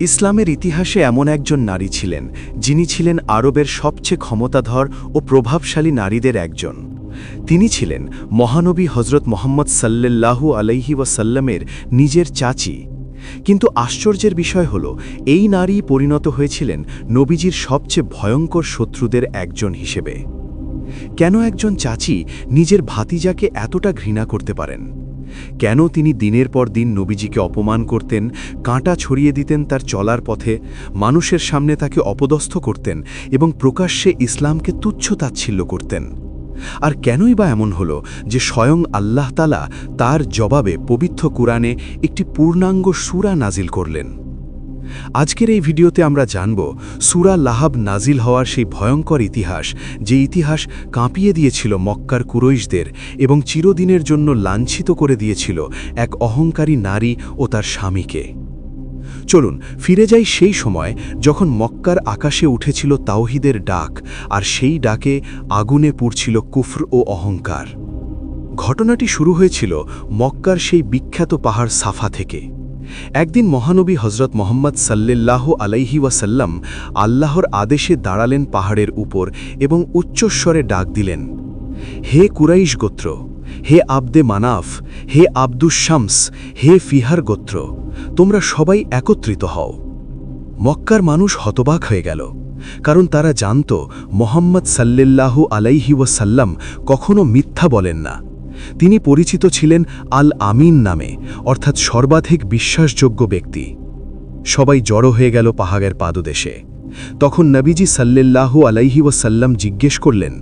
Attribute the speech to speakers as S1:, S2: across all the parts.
S1: ইসলামের ইতিহাসে এমন একজন নারী ছিলেন, যিনি ছিলেন আরবের সবচেয়ে ক্ষমতাধর ও প্রভাবশালী নারীদের একজন। তিনি ছিলেন মহানবী হজরত মোহাম্মদ সাল্লাল্লাহু আলাইহি ওয়াসাল্লামের নিজের চাচি। কিন্তু আশ্চর্যের বিষয় হল, এই নারী পরিণত হয়েছিলেন নবীজির সবচেয়ে ভয়ঙ্কর শত্রুদের একজন হিসেবে। কেন একজন চাচি নিজের ভাতিজাকে এতটা ঘৃণা করতে পারেন? কেন তিনি দিনের পর দিন নবীজিকে অপমান করতেন, কাঁটা ছড়িয়ে দিতেন তার চলার পথে, মানুষের সামনে তাকে অপদস্থ করতেন এবং প্রকাশ্যে ইসলামকে তুচ্ছ তাচ্ছিল্য করতেন? আর কেনই বা এমন হল যে স্বয়ং আল্লাহ তালা তার জবাবে পবিত্র কুরআনে একটি পূর্ণাঙ্গ সুরা নাজিল করলেন? আজকের এই ভিডিওতে আমরা জানব সুরা লাহাব নাজিল হওয়ার সেই ভয়ঙ্কর ইতিহাস, যে ইতিহাস কাঁপিয়ে দিয়েছিল মক্কার কুরৈশদের এবং চিরদিনের জন্য লাঞ্ছিত করে দিয়েছিল এক অহংকারী নারী ও তার স্বামীকে। চলুন, ফিরে যাই সেই সময় যখন মক্কার আকাশে উঠেছিল তাওহিদের ডাক আর সেই ডাকে আগুনে পুড়ছিল কুফর ও অহংকার। ঘটনাটি শুরু হয়েছিল মক্কার সেই বিখ্যাত পাহাড় সাফা থেকে। একদিন মহানবী হজরত মোহাম্মদ সাল্লাল্লাহু আলাইহি ওয়াসাল্লাম আল্লাহর আদেশে দাঁড়ালেন পাহাড়ের উপর এবং উচ্চস্বরে ডাক দিলেন, হে কুরাইশ গোত্র, হে আবদে মানাফ, হে আব্দুস শামস, হে ফিহার গোত্র, তোমরা সবাই একত্রিত হও। মক্কার মানুষ হতবাক হয়ে গেল, কারণ তারা জানত মোহাম্মদ সাল্লাল্লাহু আলাইহি ওয়াসাল্লাম কখনো মিথ্যা বলেন না। তিনি পরিচিত ছিলেন আল আমিন নামে, অর্থাৎ সর্বাধিক বিশ্বাসযোগ্য ব্যক্তি। সবাই জড়ো হয়ে গেল পাহাড়ের পাদদেশে। তখন নবীজি সাল্লাল্লাহু আলাইহি ওয়াসাল্লাম জিজ্ঞেস করলেন,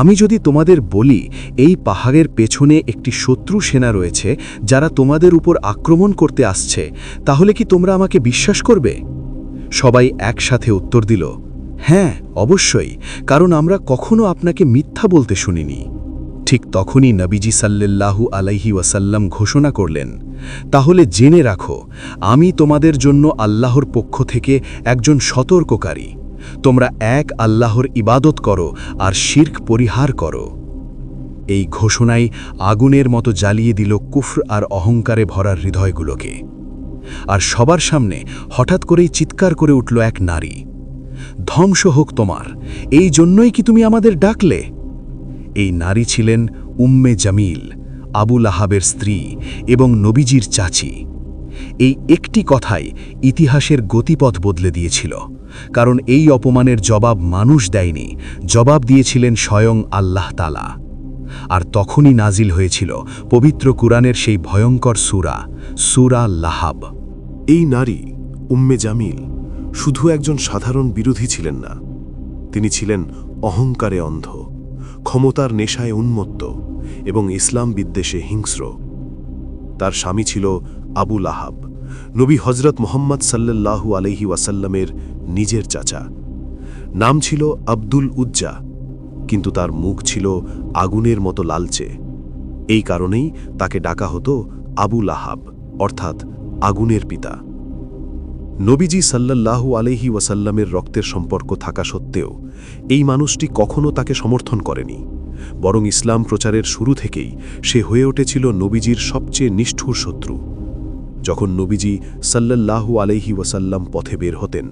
S1: আমি যদি তোমাদের বলি, এই পাহাড়ের পেছনে একটি শত্রু সেনা রয়েছে, যারা তোমাদের উপর আক্রমণ করতে আসছে, তাহলে কি তোমরা আমাকে বিশ্বাস করবে? সবাই একসাথে উত্তর দিল হ্যাঁ অবশ্যই, কারণ আমরা কখনো আপনাকে মিথ্যা বলতে শুনিনি। ঠিক তখনই নবীজি সাল্লাল্লাহু আলাইহি ওয়াসাল্লাম ঘোষণা করলেন, তাহলে জেনে রাখো, আমি তোমাদের জন্য আল্লাহর পক্ষ থেকে একজন সতর্ককারী। তোমরা এক আল্লাহর ইবাদত করো আর শির্ক পরিহার করো। এই ঘোষণাই আগুনের মতো জ্বালিয়ে দিল কুফর আর অহংকারে ভরার হৃদয়গুলোকে। আর সবার সামনে হঠাৎ করেই চিৎকার করে উঠল এক নারী। ধ্বংস হোক তোমার, এই জন্যই কি তুমি আমাদের ডাকলে? এই নারী ছিলেন উম্মে জামিল আবুল আহাবের স্ত্রী এবং নবীজির চাচি। এই একটি কথাই ইতিহাসের গতিপথ বদলে দিয়েছিল, কারণ এই অপমানের জবাব মানুষ দেয়নি, জবাব দিয়েছিলেন স্বয়ং আল্লাহ তালা আর তখনই নাজিল হয়েছিল পবিত্র কুরআনের সেই ভয়ঙ্কর সুরা সুরা লাহাব।
S2: এই নারী, উম্মে জামিল, শুধু একজন সাধারণ বিরোধী ছিলেন না, তিনি ছিলেন অহংকারে অন্ধ। ক্ষমতার নেশায় উন্মত্ত এবং ইসলাম বিদ্বেষে হিংস্র। তার স্বামী ছিল আবুল আহাব নবী হজরত মোহাম্মদ সাল্লাল্লাহু আলহি ওয়াসাল্লামের নিজের চাচা। নাম ছিল আব্দুল উজ্জা, কিন্তু তার মুখ ছিল আগুনের মতো লালচে। এই কারণেই তাকে ডাকা হতো আবুল আহাব অর্থাৎ আগুনের পিতা। নবীজি সাল্লাল্লাহু আলহি ওয়াসাল্লামের রক্তের সম্পর্ক থাকা সত্ত্বেও, এই মানুষটি কখনও তাকে সমর্থন করেনি। বরং ইসলাম প্রচারের শুরু থেকেই সে হয়ে উঠেছিল নবীজির সবচেয়ে নিষ্ঠুর শত্রু। যখন নবীজি সাল্লাল্লাহু আলহি ওয়াসাল্লাম পথে বের হতেন,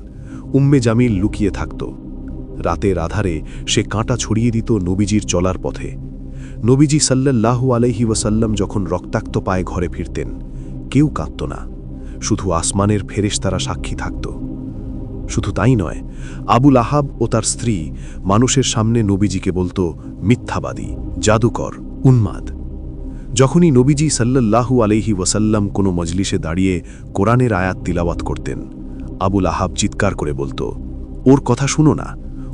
S2: উম্মে জামিল লুকিয়ে থাকত। রাতের আধারে সে কাঁটা ছড়িয়ে দিত নবীজির চলার পথে। নবীজি সাল্লাল্লাহু আলহি ওয়াসাল্লাম যখন রক্তাক্ত পায়ে ঘরে ফিরতেন, কেউ কাঁদত না। শুধু আসমানের ফেরেশতারা সাক্ষী থাকত। শুধু তাই নয় আবুল আহাব ও তার স্ত্রী মানুষের সামনে নবীজিকে বলতো, মিথ্যাবাদী, জাদুকর, উন্মাদ। যখনই নবীজি সাল্লাল্লাহু আলহি ওয়াসাল্লাম কোনো মজলিসে দাঁড়িয়ে কোরআনের আয়াত তিলাওয়াত করতেন আবুল আহাব চিৎকার করে বলতো, ওর কথা শুনো না,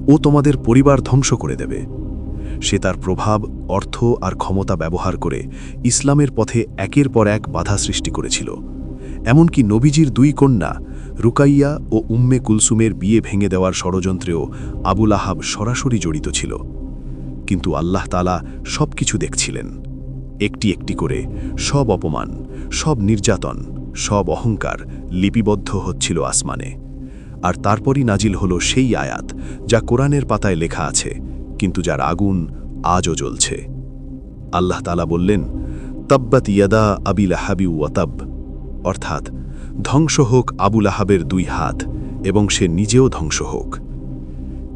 S2: ও তোমাদের পরিবার ধ্বংস করে দেবে। সে তার প্রভাব, অর্থ আর ক্ষমতা ব্যবহার করে ইসলামের পথে একের পর এক বাধা সৃষ্টি করেছিল। এমনকি নবীজির দুই কন্যা, রুকাইয়া ও উম্মে কুলসুমের বিয়ে ভেঙে দেওয়ার ষড়যন্ত্রেও আবুল আহাব সরাসরি জড়িত ছিল। কিন্তু আল্লাহ তালা সব কিছু দেখছিলেন। একটি একটি করে সব অপমান, সব নির্যাতন, সব অহংকার লিপিবদ্ধ হচ্ছিল আসমানে। আর তারপরই নাজিল হল সেই আয়াত যা কোরআনের পাতায় লেখা আছে, কিন্তু যার আগুন আজও জ্বলছে। আল্লাহ তালা বললেন, তব্বাত ইয়াদা আবিল হাবি ওয়াতাব অর্থাৎ, ধ্বংস হোক আবুল আহাবের দুই হাত, এবং সে নিজেও ধ্বংস হোক।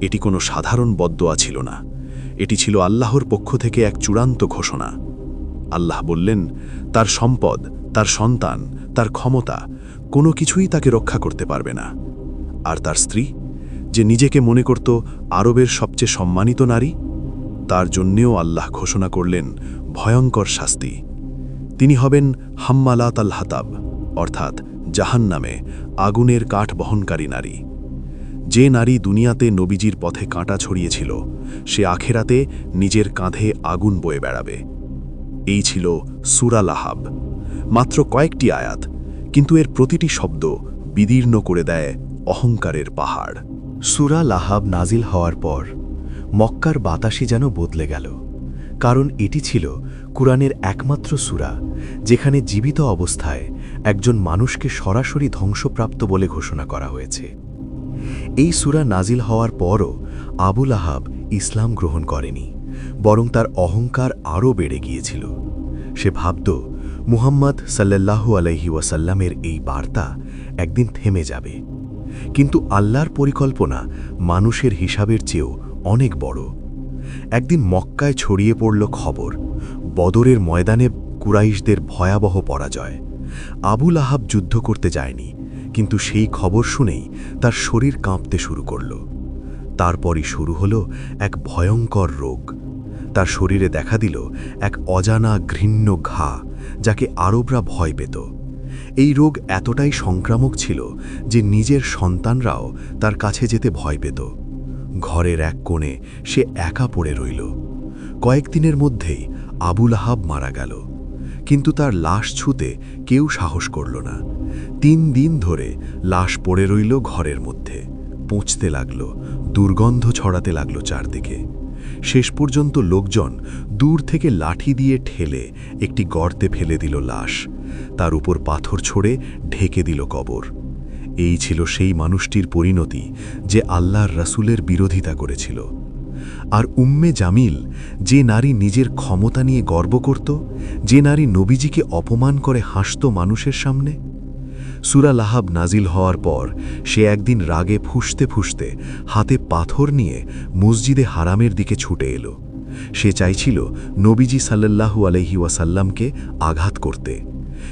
S2: এটি কোনো সাধারণ বদদোয়া ছিল না। এটি ছিল আল্লাহর পক্ষ থেকে এক চূড়ান্ত ঘোষণা। আল্লাহ বললেন, তার সম্পদ, তার সন্তান, তার ক্ষমতা, কোনো কিছুই তাকে রক্ষা করতে পারবে না। আর তার স্ত্রী, যে নিজেকে মনে করত আরবের সবচেয়ে সম্মানিত নারী, তার জন্যেও আল্লাহ ঘোষণা করলেন, ভয়ঙ্কর শাস্তি। তিনি হবেন হাম্মালাত আল হাতাব, অর্থাৎ জাহান নামে আগুনের কাঠ বহনকারী নারী। যে নারী দুনিয়াতে নবীজির পথে কাঁটা ছড়িয়েছিল, সে আখেরাতে নিজের কাঁধে আগুন বয়ে বেড়াবে। এই ছিল সুরা লাহাব। মাত্র কয়েকটি আয়াত, কিন্তু এর প্রতিটি শব্দ বিদীর্ণ করে দেয় অহংকারের পাহাড়।
S1: সুরা লাহাব নাজিল হওয়ার পর মক্কার বাতাসই যেন বদলে গেল। কারণ এটি ছিল কুরআনের একমাত্র সুরা, যেখানে জীবিত অবস্থায় একজন মানুষকে সরাসরি ধ্বংসপ্রাপ্ত বলে ঘোষণা করা হয়েছে। এই সুরা নাজিল হওয়ার পরও আবুল আহাব ইসলাম গ্রহণ করেনি, বরং তার অহংকার আরও বেড়ে গিয়েছিল। সে ভাবত, মুহাম্মদ সাল্লাল্লাহু আলাইহি ওয়াসাল্লামের এই বার্তা একদিন থেমে যাবে। কিন্তু আল্লাহর পরিকল্পনা মানুষের হিসাবের চেয়েও অনেক বড়। একদিন মক্কায় ছড়িয়ে পড়ল খবর। বদরের ময়দানে কুরাইশদের ভয়াবহ পরাজয়। আবুল আহাব যুদ্ধ করতে যায়নি, কিন্তু সেই খবর শুনেই তার শরীর কাঁপতে শুরু করল। তারপরই শুরু হলো এক ভয়ঙ্কর রোগ। তার শরীরে দেখা দিল এক অজানা ঘৃণ্য ঘা, যাকে আরবরা ভয় পেত। এই রোগ এতটাই সংক্রামক ছিল যে নিজের সন্তানরাও তার কাছে যেতে ভয় পেত। ঘরের এক কোণে সে একা পড়ে রইল। কয়েকদিনের মধ্যেই আবুল আহাব মারা গেল। কিন্তু তার লাশ ছুতে কেউ সাহস করল না। তিন দিন ধরে লাশ পড়ে রইল ঘরের মধ্যে। পৌঁছতে লাগল, দুর্গন্ধ ছড়াতে লাগল চারদিকে। শেষ পর্যন্ত লোকজন দূর থেকে লাঠি দিয়ে ঠেলে একটি গর্তে ফেলে দিল লাশ। তার উপর পাথর ছড়ে ঢেকে দিল কবর। এই ছিল সেই মানুষটির পরিণতি যে আল্লাহর রাসূলের বিরোধিতা করেছিল। আর উম্মে জামিল যে নারী নিজের ক্ষমতা নিয়ে গর্ব করত, যে নারী নবীজিকে অপমান করে হাসত মানুষের সামনে, সুরা লাহাব নাজিল হওয়ার পর সে একদিন রাগে ফুসতে ফুসতে হাতে পাথর নিয়ে মসজিদে হারামের দিকে ছুটে এলো। সে চাইছিল নবীজি সাল্লাল্লাহু আলহি ওয়াসাল্লামকে আঘাত করতে।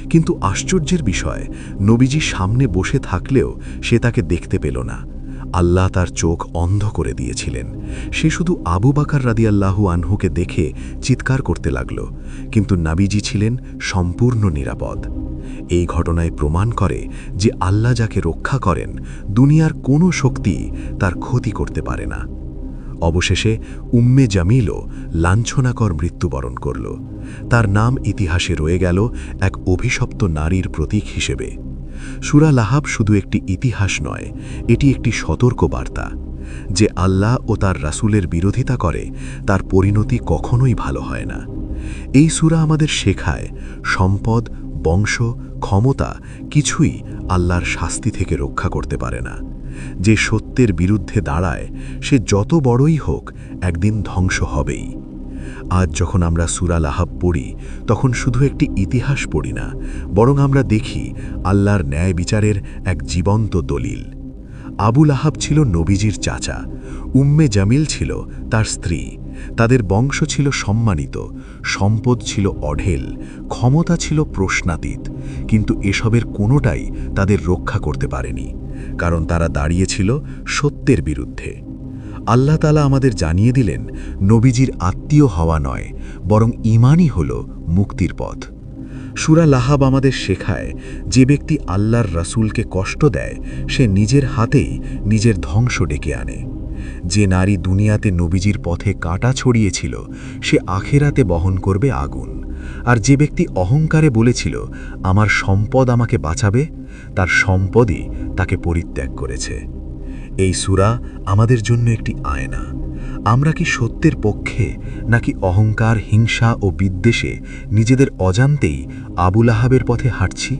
S1: কিন্তু আশ্চর্যের বিষয়, নবীজি সামনে বসে থাকলেও সে তাকে দেখতে পেল না। আল্লাহ তার চোখ অন্ধ করে দিয়েছিলেন। সে শুধু আবু বাকার রাদিয়াল্লাহু আনহুকে দেখে চিৎকার করতে লাগল, কিন্তু নাবিজি ছিলেন সম্পূর্ণ নিরাপদ। এই ঘটনায় প্রমাণ করে যে আল্লাহ যাকে রক্ষা করেন, দুনিয়ার কোনো শক্তি তার ক্ষতি করতে পারে না। অবশেষে উম্মে জামিলও লাঞ্ছনাকর মৃত্যুবরণ করল। তার নাম ইতিহাসে রয়ে গেল এক অভিশপ্ত নারীর প্রতীক হিসেবে। সুরা লাহাব শুধু একটি ইতিহাস নয়, এটি একটি সতর্ক বার্তা যে আল্লাহ ও তার রাসূলের বিরোধিতা করে, তার পরিণতি কখনোই ভালো হয় না। এই সুরা আমাদের শেখায় সম্পদ, বংশ, ক্ষমতা কিছুই আল্লাহর শাস্তি থেকে রক্ষা করতে পারে না। যে সত্যের বিরুদ্ধে দাঁড়ায়, সে যত বড়ই হোক একদিন ধ্বংস হবেই। আজ যখন আমরা সুরা লাহাব পড়ি, তখন শুধু একটি ইতিহাস পড়ি না, বরং আমরা দেখি আল্লাহর ন্যায় বিচারের এক জীবন্ত দলিল। আবুল আহাব ছিল নবীজির চাচা, উম্মে জামিল ছিল তার স্ত্রী, তাদের বংশ ছিল সম্মানিত, সম্পদ ছিল অঢেল, ক্ষমতা ছিল প্রশ্নাতীত, কিন্তু এসবের কোনোটাই তাদের রক্ষা করতে পারেনি। কারণ তারা দাঁড়িয়েছিল সত্যের বিরুদ্ধে। আল্লাহ তালা আমাদের জানিয়ে দিলেন, নবীজির আত্মীয় হওয়া নয়, বরং ইমানই হল মুক্তির পথ। সুরা লাহাব আমাদের শেখায়, যে ব্যক্তি আল্লাহর রাসূলকে কষ্ট দেয়, সে নিজের হাতেই নিজের ধ্বংস ডেকে আনে। যে নারী দুনিয়াতে নবীজির পথে কাটা ছড়িয়েছিল, সে আখেরাতে বহন করবে আগুন। আর যে ব্যক্তি অহংকারে বলেছিল, আমার সম্পদ আমাকে বাঁচাবে তার সম্পদই তাকে পরিত্যাগ করেছে। এই সুরা আমাদের জন্য একটি আয়না। আমরা কি সত্যের পক্ষে নাকি অহংকার, হিংসা ও বিদ্বেষে নিজেদের অজান্তেই আবুল আহাবের পথে হাঁটছি?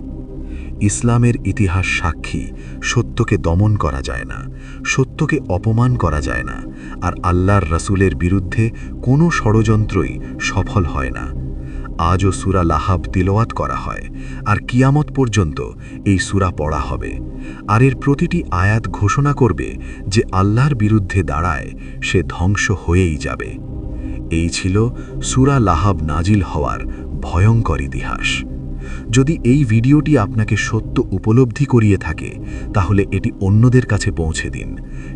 S1: ইসলামের ইতিহাস সাক্ষী, সত্যকে দমন করা যায় না, সত্যকে অপমান করা যায় না, আর আল্লাহর রাসূলের বিরুদ্ধে কোনো ষড়যন্ত্রই সফল হয় না।
S3: আজও সুরা লাহাব তিলওয়াত করা হয়, আর কিয়ামত পর্যন্ত এই সুরা পড়া হবে। আর এর প্রতিটি আয়াত ঘোষণা করবে যে আল্লাহর বিরুদ্ধে দাঁড়ায় সে ধ্বংস হয়েই যাবে। এই ছিল সুরা লাহাব নাজিল হওয়ার ভয়ঙ্কর ইতিহাস। যদি এই ভিডিওটি আপনাকে সত্য উপলব্ধি করিয়ে থাকে, তাহলে এটি অন্যদের কাছে পৌঁছে দিন,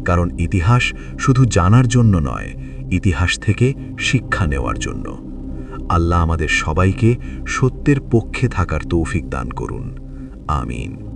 S3: কারণ ইতিহাস শুধু জানার জন্য নয়, ইতিহাস থেকে শিক্ষা নেওয়ার জন্য। আল্লাহ আমাদের সবাইকে সত্যের পক্ষে থাকার তৌফিক দান করুন। আমিন।